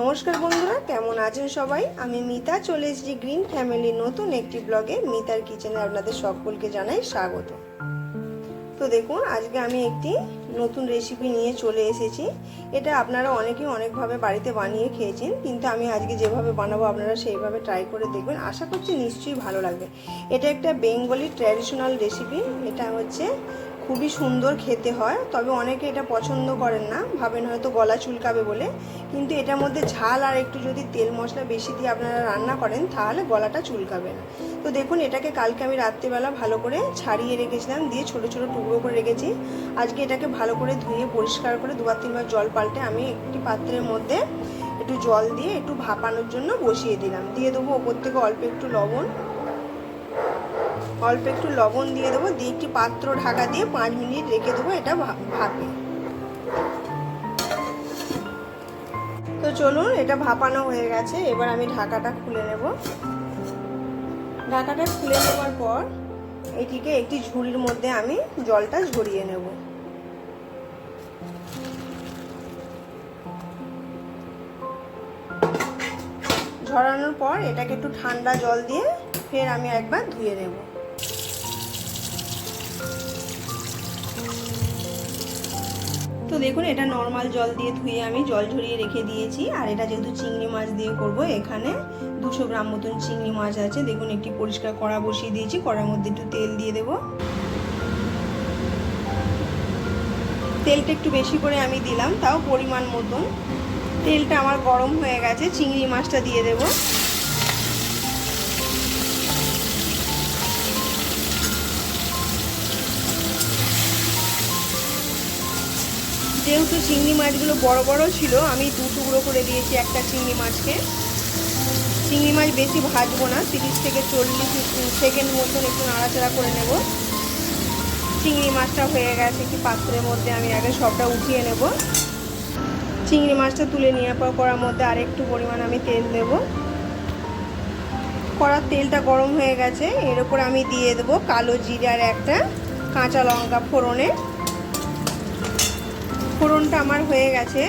নমস্কার বন্ধুরা, কেমন আছেন সবাই? আমি মিতা, চলে এসেছি গ্রিন ফ্যামিলির নতুন একটি ব্লগে। মিতার কিচেনে আপনাদের সকলকে জানাই স্বাগত। তো দেখুন, আজকে আমি একটি নতুন রেসিপি নিয়ে চলে এসেছি। এটা আপনারা অনেকেই অনেকভাবে বাড়িতে বানিয়ে খেয়েছেন, কিন্তু আমি আজকে যেভাবে বানাবো আপনারা সেইভাবে ট্রাই করে দেখবেন। আশা করছি নিশ্চয়ই ভালো লাগবে। এটা একটা বেঙ্গলি ট্র্যাডিশনাল রেসিপি এটা হচ্ছে খুবই সুন্দর খেতে হয়, তবে অনেকে এটা পছন্দ করেন না, ভাবেন হয়তো গলা চুলকাবে বলে। কিন্তু এটার মধ্যে ঝাল আর একটু যদি তেল মশলা বেশি দিয়ে আপনারা রান্না করেন, তাহলে গলাটা চুলকাবে না। তো দেখুন, এটাকে কালকে আমি রাত্রিবেলা ভালো করে ছাড়িয়ে রেখেছিলাম, দিয়ে ছোট ছোট টুকরো করে রেখেছি। আজকে এটাকে ভালো করে ধুয়ে পরিষ্কার করে দুবার তিনবার জল পাল্টে আমি একটি পাত্রের মধ্যে একটু জল দিয়ে একটু ভাপানোর জন্য বসিয়ে দিলাম। দিয়ে দেবো ওপর থেকে অল্প একটু লবণ। অল্প একটু লবণ দিয়ে দেবো, দিয়ে একটি পাত্র ঢাকা দিয়ে পাঁচ মিনিট রেখে দেবো এটা ভাপে। তো চলুন, এটা ভাপানো হয়ে গেছে, এবার আমি ঢাকাটা খুলে নেব। ঢাকাটা খুলে নেওয়ার পর এটিকে একটি ঝুড়ির মধ্যে আমি জলটা ঝরিয়ে নেব। ঝরানোর পর এটাকে একটু ঠান্ডা জল দিয়ে ফের আমি একবার ধুয়ে নেব। তো দেখুন, এটা নর্মাল জল দিয়ে ধুয়ে আমি জল ঝরিয়ে রেখে দিয়েছি। আর এটা যেহেতু চিংড়ি মাছ দিয়ে করব, এখানে দুশো গ্রাম মতন চিংড়ি মাছ আছে। দেখুন, একটি পরিষ্কার কড়া বসিয়ে দিয়েছি, কড়ার মধ্যে একটু তেল দিয়ে দেব। তেলটা একটু বেশি করে আমি দিলাম, তাও পরিমাণ মতন। তেলটা আমার গরম হয়ে গেছে, চিংড়ি মাছটা দিয়ে দেবো। যেহেতু চিংড়ি মাছগুলো বড় বড় ছিল, আমি দু টুকরো করে দিয়েছি একটা চিংড়ি মাছকে। চিংড়ি মাছ বেশি ভাজবো না, তিরিশ থেকে চল্লিশ সেকেন্ড মতন একটু নাড়াচাড়া করে নেব। চিংড়ি মাছটা হয়ে গেছে কি পাত্রের মধ্যে, আমি আগে সবটা উঠিয়ে নেব। চিংড়ি মাছটা তুলে নেওয়ার পর করার মধ্যে আরেকটু পরিমাণ আমি তেল দেব। কড়ার তেলটা গরম হয়ে গেছে, এর উপর আমি দিয়ে দেবো কালো জিরার একটা কাঁচা লঙ্কা ফোড়নে। ফোড়নটা আমার হয়ে গেছে।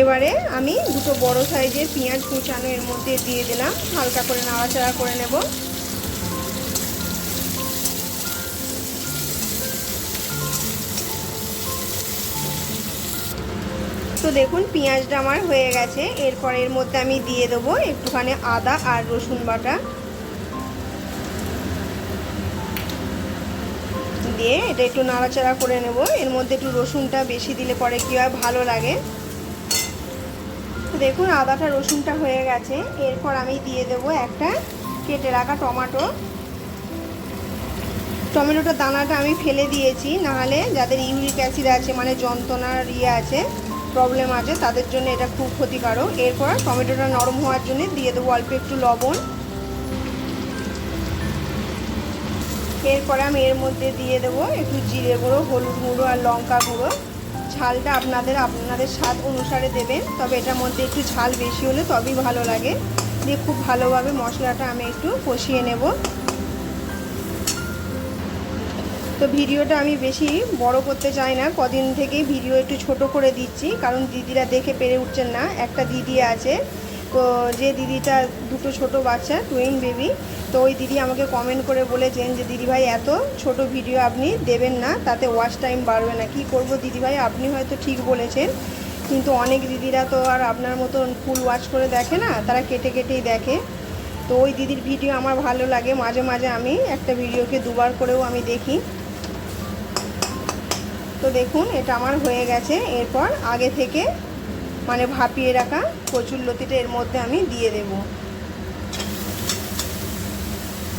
এবারে আমি দুটো বড় সাইজের পেঁয়াজ কুচানো এর মধ্যে দিয়ে দিলাম। হালকা করে নাড়াচাড়া করে নেব। তো দেখুন, পেঁয়াজটা আমার হয়ে গেছে। এরপর এর মধ্যে আমি দিয়ে দেবো একটুখানি আদা আর রসুন বাটা। দিয়ে এটা একটু নাড়াচাড়া করে নেব। এর মধ্যে একটু রসুনটা বেশি দিলে পরে কী হয়, ভালো লাগে। দেখুন, আদাটা রসুনটা হয়ে গেছে। এরপর আমি দিয়ে দেব একটা কেটে রাখা টমাটো। টমেটোটার দানাটা আমি ফেলে দিয়েছি, নাহলে যাদের ইউরিক অ্যাসিড আছে মানে যন্ত্রণার ইয়ে আছে, প্রবলেম আছে, তাদের জন্য এটা খুব ক্ষতিকারক। এরপর টমেটোটা নরম হওয়ার জন্য দিয়ে দেবো অল্প একটু লবণ। এরপরে আমি এর মধ্যে দিয়ে দেবো একটু জিরে গুঁড়ো, হলুদ গুঁড়ো আর লঙ্কা গুঁড়ো। ঝালটা আপনাদের আপনাদের স্বাদ অনুসারে দেবেন, তবে এটার মধ্যে একটু ঝাল বেশি হলে তবেই ভালো লাগে। দিয়ে খুব ভালোভাবে মশলাটা আমি একটু কষিয়ে নেব। তো ভিডিওটা আমি বেশি বড় করতে চাই না, কদিন থেকেই ভিডিও একটু ছোট করে দিচ্ছি, কারণ দিদিরা দেখে পেরে উঠছেন না। একটা দিদি আছে, তো যে দিদিটা দুটো ছোট বাচ্চা টুইন বেবি তো ওই দিদি আমাকে কমেন্ট করে বলেছেন যে দিদিভাই এত ছোট ভিডিও আপনি দেবেন না, তাতে ওয়াচ টাইম বাড়বে না। কি করব দিদিভাই আপনি হয়তো ঠিক বলেছেন, কিন্তু অনেক দিদিরা তো আর আপনার মতন ফুল ওয়াচ করে দেখে না, তারা কেটে কেটেই দেখে। তো ওই দিদির ভিডিও আমার ভালো লাগে। মাঝে মাঝে আমি একটা ভিডিওকে দুবার করেও আমি দেখি। তো দেখুন, এটা আমার হয়ে গেছে। এরপর আগে থেকে মানে ভাপিয়ে রাখা কচুর লতিটা এর মধ্যে আমি দিয়ে দেব।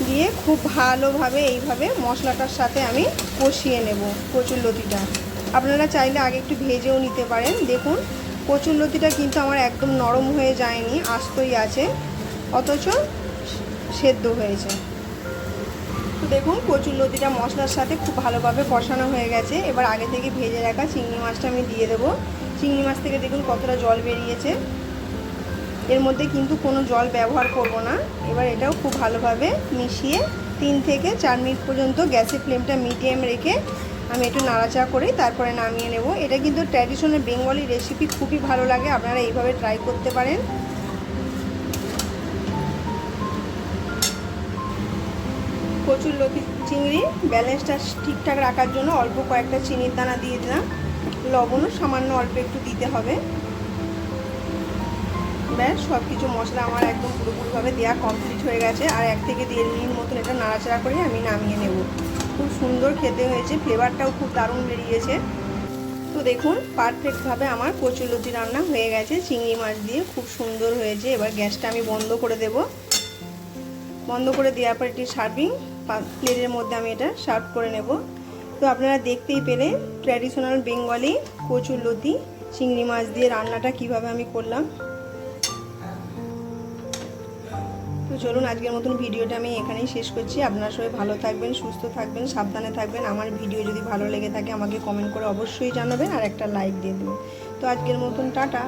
দিয়ে খুব ভালোভাবে এইভাবে মশলাটার সাথে আমি কষিয়ে নেব কচুর লতিটা। আপনারা চাইলে আগে একটু ভেজেও নিতে পারেন। দেখুন, কচুর লতিটা কিন্তু আমার একদম নরম হয়ে যায়নি, আস্তই আছে, অথচ সেদ্ধ হয়েছে। তো দেখুন, কচুর লতিটা মশলার সাথে খুব ভালোভাবে কষানো হয়ে গেছে। এবার আগে থেকে ভেজে রাখা চিংড়ি মাছটা আমি দিয়ে দেবো। চিংড়ি মাছ থেকে দেখুন কতটা জল বেরিয়েছে। এর মধ্যে কিন্তু কোনো জল ব্যবহার করব না। এবার এটাও খুব ভালোভাবে মিশিয়ে তিন থেকে চার মিনিট পর্যন্ত গ্যাসের ফ্লেমটা মিডিয়াম রেখে আমি একটু নাড়াচাড়া করে তারপরে নামিয়ে নেব। এটা কিন্তু ট্র্যাডিশনাল বেঙ্গলি রেসিপি, খুবই ভালো লাগে। আপনারা এইভাবে ট্রাই করতে পারেন। কচুর লতি চিংড়ি ব্যালেন্সটা ঠিকঠাক রাখার জন্য অল্প কয়েকটা চিনির দানা দিয়ে দিলাম। লবণও সামান্য অল্প একটু দিতে হবে। ব্যাস সব কিছু মশলা আমার একদম পুরোপুরিভাবে দেওয়া কমপ্লিট হয়ে গেছে। আর এক থেকে দেড় মিনিট মতন এটা নাড়াচাড়া করে আমি নামিয়ে নেব। খুব সুন্দর খেতে হয়েছে ফ্লেভারটাও খুব দারুণ বেরিয়েছে। তো দেখুন পারফেক্টভাবে আমার কচুলতি রান্না হয়ে গেছে। চিংড়ি মাছ দিয়ে খুব সুন্দর হয়েছে। এবার গ্যাসটা আমি বন্ধ করে দেব। বন্ধ করে দেওয়ার পর একটি সার্ভিং প্লেটের মধ্যে আমি এটা সার্ভ করে নেব। তো আপনারা দেখতেই পেলে ট্র্যাডিশনাল বেঙ্গলি কচুর লতি চিংড়ি মাছ দিয়ে রান্নাটা কীভাবে আমি করলাম। চলুন, আজকের মতন ভিডিওটা আমি এখানেই শেষ করছি। আপনারা সবাই ভালো থাকবেন, সুস্থ থাকবেন, সাবধানে থাকবেন। আমার ভিডিও যদি ভালো লেগে থাকে, আমাকে কমেন্ট করে অবশ্যই জানাবেন আর একটা লাইক দিয়ে দেবেন। তো আজকের মতন, টাটা।